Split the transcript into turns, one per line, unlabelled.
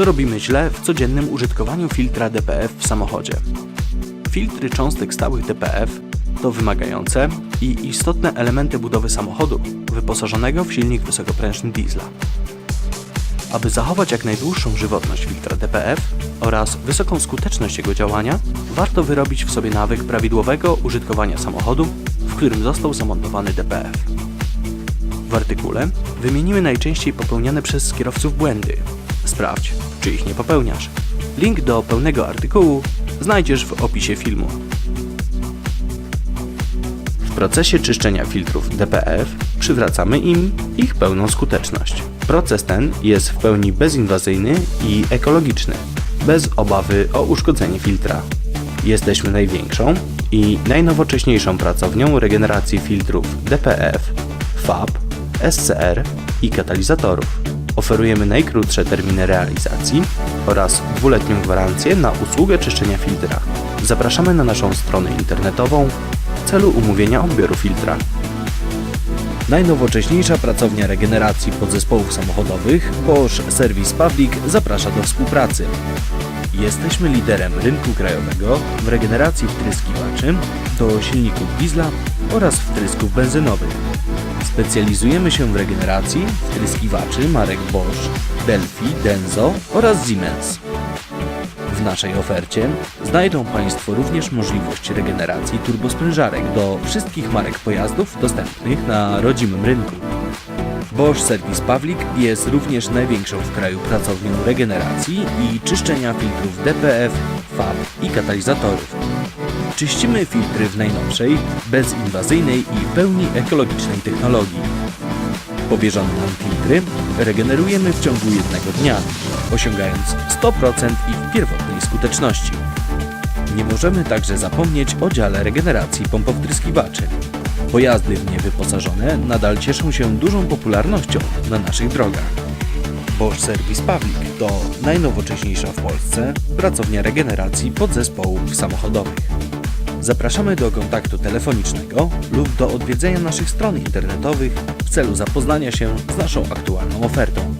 Co robimy źle w codziennym użytkowaniu filtra DPF w samochodzie? Filtry cząstek stałych DPF to wymagające i istotne elementy budowy samochodu wyposażonego w silnik wysokoprężny diesla. Aby zachować jak najdłuższą żywotność filtra DPF oraz wysoką skuteczność jego działania, warto wyrobić w sobie nawyk prawidłowego użytkowania samochodu, w którym został zamontowany DPF. W artykule wymienimy najczęściej popełniane przez kierowców błędy. Sprawdź, czy ich nie popełniasz. Link do pełnego artykułu znajdziesz w opisie filmu. W procesie czyszczenia filtrów DPF przywracamy im ich pełną skuteczność. Proces ten jest w pełni bezinwazyjny i ekologiczny, bez obawy o uszkodzenie filtra. Jesteśmy największą i najnowocześniejszą pracownią regeneracji filtrów DPF, FAB, SCR i katalizatorów. Oferujemy najkrótsze terminy realizacji oraz dwuletnią gwarancję na usługę czyszczenia filtra. Zapraszamy na naszą stronę internetową w celu umówienia odbioru filtra. Najnowocześniejsza pracownia regeneracji podzespołów samochodowych Bosch Service Public zaprasza do współpracy. Jesteśmy liderem rynku krajowego w regeneracji wtryskiwaczy do silników diesla oraz wtrysków benzynowych. Specjalizujemy się w regeneracji wtryskiwaczy marek Bosch, Delphi, Denso oraz Siemens. W naszej ofercie znajdą Państwo również możliwość regeneracji turbosprężarek do wszystkich marek pojazdów dostępnych na rodzimym rynku. Bosch Service Public jest również największą w kraju pracownią regeneracji i czyszczenia filtrów DPF, FAB i katalizatorów. Czyścimy filtry w najnowszej, bezinwazyjnej i pełni ekologicznej technologii. Powierzone nam filtry regenerujemy w ciągu jednego dnia, osiągając 100% ich pierwotnej skuteczności. Nie możemy także zapomnieć o dziale regeneracji pompowtryskiwaczy. Pojazdy w nie wyposażone nadal cieszą się dużą popularnością na naszych drogach. Bosch Service Public to najnowocześniejsza w Polsce pracownia regeneracji podzespołów samochodowych. Zapraszamy do kontaktu telefonicznego lub do odwiedzenia naszych stron internetowych w celu zapoznania się z naszą aktualną ofertą.